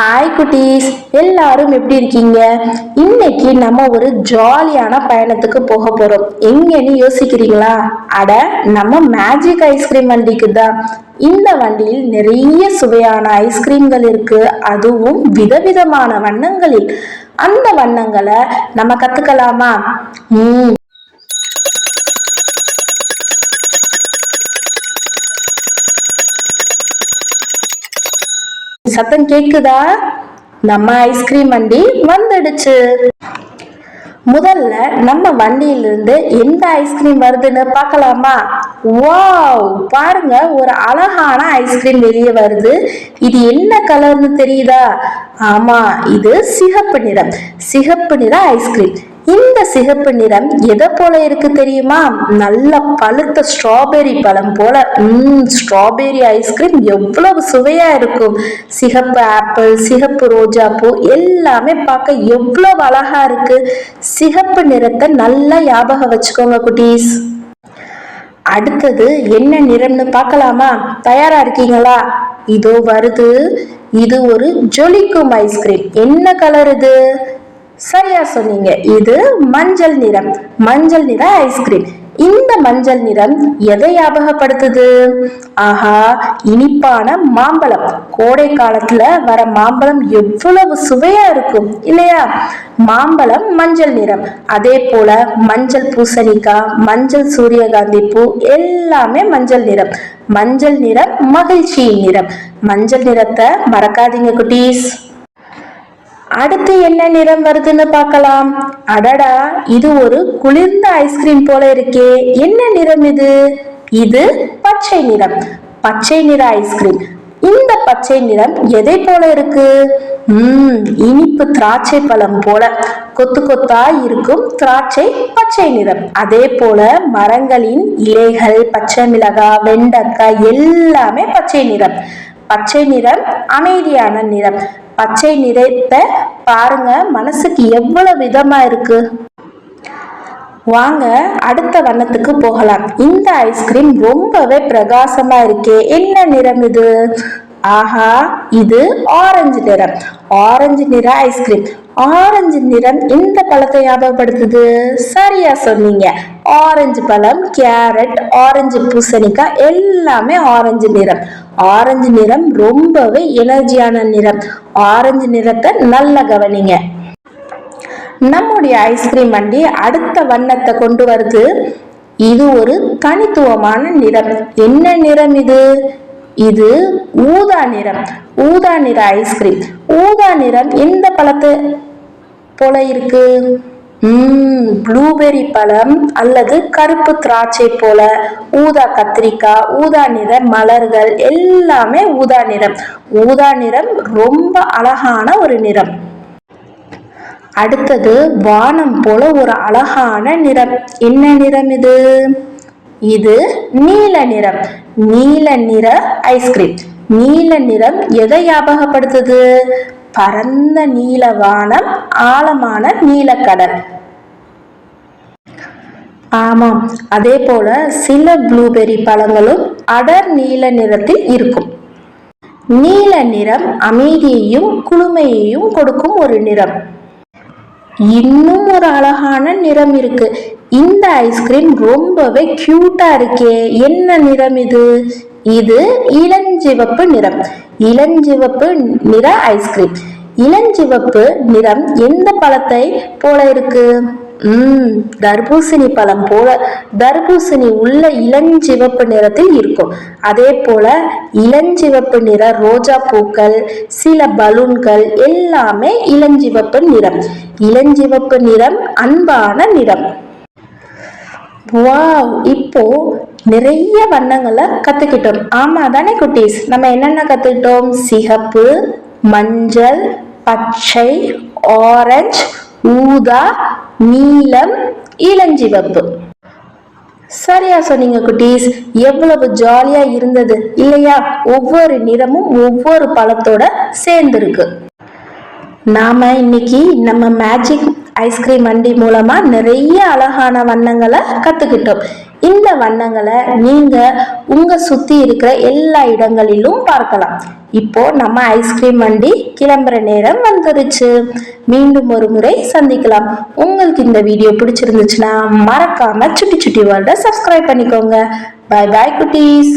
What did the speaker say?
Hi குட்டீஸ். எல்லாரும் எப்படி இருக்கீங்க? இன்னைக்கு நம்ம ஒரு ஜாலியான பயணத்துக்கு போக போறோம். எங்கன்னு யோசிக்கிறீங்களா? அட நம்ம மேஜிக் ஐஸ்கிரீம் வண்டிக்கு தான். இந்த வண்டியில் நிறைய சுவையான ஐஸ்கிரீம்கள் இருக்கு. அதுவும் விதவிதமான வண்ணங்களில். அந்த வண்ணங்களை நம்ம கத்துக்கலாமா? ம். சத்தம் கேக்குதா? நம்ம ஐஸ்கிரீம் வண்டி வந்துடுச்சு. முதல்ல நம்ம வண்டியிலிருந்து எந்த ஐஸ்கிரீம் வருதுன்னு பார்க்கலாமா? வாவ் பாருங்க ஒரு அழகான ஐஸ்கிரீம் வெளியே வருது. இது என்ன கலர்னு தெரியுதா? ஆமா இது சிகப்பு நிறம். சிகப்பு நிற ஐஸ்கிரீம் சிகப்பு நிறம். எதை போல இருக்கு தெரியுமா? நல்ல பழுத்த ஸ்ட்ராபெரி பழம் போல. ம் ஸ்ட்ராபெரி ஐஸ்கிரீம் எவ்வளவு சுவையா இருக்கும். சிகப்பு ஆப்பிள் சிகப்பு ரோஜா பூ எல்லாமே பார்க்க எவ்வளவு அழகா இருக்கு. சிகப்பு நிறத்தை நல்லா ஞாபகம் வச்சுக்கோங்க குட்டீஸ். அடுத்தது என்ன நிறம்னு பார்க்கலாமா? தயாரா இருக்கீங்களா? இதோ வருது. இது ஒரு ஜொலிக்கும் ஐஸ்கிரீம் என்ன கலர் இது? சரியா சொன்னீங்க. இது மஞ்சள் நிறம். மஞ்சள் நிற ஐஸ்கிரீம் இந்த மஞ்சள் நிறம் எதை ஞாபகப்படுத்துது? ஆஹா இனிப்பான மாம்பழம். கோடை காலத்துல வர மாம்பழம் எவ்வளவு சுவையா இருக்கும் இல்லையா? மாம்பழம் மஞ்சள் நிறம். அதே போல மஞ்சள் பூசணிக்காய் மஞ்சள் சூரியகாந்தி பூ எல்லாமே மஞ்சள் நிறம். மஞ்சள் நிறம் மகிழ்ச்சியின் நிறம். மஞ்சள் நிறத்தை மறக்காதீங்க குட்டீஸ். அடுத்து என்ன நிறம் வருதுன்னு பார்க்கலாம். அடடா இது ஒரு குளிர்ந்த ஐஸ்கிரீம் போல இருக்கே. என்ன நிறம் இது? இது பச்சை நிறம். பச்சை நிற ஐஸ்கிரீம் இந்த பச்சை நிறம் எதை போல இருக்கு? உம் இனிப்பு திராட்சை பழம் போல. கொத்து கொத்தா இருக்கும் திராட்சை பச்சை நிறம். அதே போல மரங்களின் இலைகள் பச்சை மிளகாய் வெண்டக்காய் எல்லாமே பச்சை நிறம். பச்சை நிறம் அமைதியான நிறம். பச்சை நிறத்தை பாருங்க மனசுக்கு எவ்வளவு விதமா இருக்கு. வாங்க அடுத்த வண்ணத்துக்கு போகலாம். இந்த ஐஸ்கிரீம் ரொம்பவே பிரகாசமா இருக்கே. என்ன நிறம் இது? ஆஹா இது ஆரஞ்சு நிறம். ஆரஞ்சு நிற ஐஸ்கிரீம் ஆரஞ்சு நிறம் இந்த பழத்தை ஞாபகப்படுத்துது? சரியா சொன்னீங்க. ஆரஞ்சு பழம் கேரட் ஆரஞ்சு பூசணிக்காய் எல்லாமே ஆரஞ்சு நிறம். ஆரஞ்சு நிறம் ரொம்பவே எனர்ஜியான நிறம். ஆரஞ்சு நிறத்தை நல்ல கவனிங்க. நம்முடைய ஐஸ்கிரீம் வண்டி அடுத்த வண்ணத்தை கொண்டு வருது. இது ஒரு தனித்துவமான நிறம். என்ன நிறம் இது? இது ஊதா நிறம் ஊதா நிற ஐஸ்கிரீம் ஊதா நிறம் எந்த பழத்தை போல இருக்கு? ம் ப்ளூபெரி பழம் அல்லது கருப்பு திராட்சை போல. ஊதா கத்திரிக்காய் ஊதா நிற மலர்கள் எல்லாமே ஊதா நிறம். ஊதா நிறம் ரொம்ப அழகான ஒரு நிறம். அடுத்தது வானம் போல ஒரு அழகான நிறம். என்ன நிறம் இது? இது நீல நிறம். நீல நிற ஐஸ்கிரீம் நீல நிறம் எதை ஞாபகப்படுத்துது? பரந்த நீல வானம் ஆழமான நீலக்கடல். ஆமாம் அதே போல சில ப்ளூபெரி பழங்களும் அடர் நீல நிறத்தில் இருக்கும். நீல நிறம் அமைதியையும் குளுமையையும் கொடுக்கும் ஒரு நிறம். இன்னும் ஒரு அழகான நிறம் இருக்கு. இந்த ஐஸ்கிரீம் ரொம்பவே கியூட்டா இருக்கே. என்ன நிறம் இது? இது இளஞ்சிவப்பு நிறம். இளஞ்சிவப்பு நிற ஐஸ்கிரீம் இளஞ்சிவப்பு நிறம் எந்த பழத்தை போல இருக்கு? உம் தர்பூசணி பழம் போல. தர்பூசணி உள்ள இளஞ்சிவப்பு நிறத்தில் இருக்கும். அதே போல இளஞ்சிவப்பு நிற ரோஜா பூக்கள் சில பலூன்கள் எல்லாமே இளஞ்சிவப்பு நிறம். இளஞ்சிவப்பு நிறம் அன்பான நிறம். வாவ் இப்போ நிறைய வண்ணங்களை கத்துக்கிட்டோம். ஆமா தானே குட்டீஸ்? நம்ம என்னென்ன கத்துக்கிட்டோம்? சிகப்பு மஞ்சள் பச்சை ஆரஞ்சு ஊதா நீலம் இளஞ்சிவப்பு சரியா சொன்னீங்க குட்டீஸ். எவ்வளவு ஜாலியா இருந்தது இல்லையா? ஒவ்வொரு நிறமும் ஒவ்வொரு பழத்தோட சேர்ந்துருக்கு. நாம இன்னைக்கு நம்ம மேஜிக் ஐஸ்கிரீம் வண்டி மூலமா நிறைய அழகான வண்ணங்களை கத்துக்கிட்டோம். இந்த வண்ணங்களை நீங்க உங்க சுத்தி இருக்கிற எல்லா இடங்களிலும் பார்க்கலாம். இப்போ நம்ம ஐஸ்கிரீம் வண்டி கிளம்புற நேரம் வந்துருச்சு. மீண்டும் ஒரு முறை சந்திக்கலாம். உங்களுக்கு இந்த வீடியோ பிடிச்சிருந்துச்சுன்னா மறக்காம சுட்டி சுட்டி வேர்ல்ட சப்ஸ்கிரைப் பண்ணிக்கோங்க. பை பாய் குட்டீஸ்.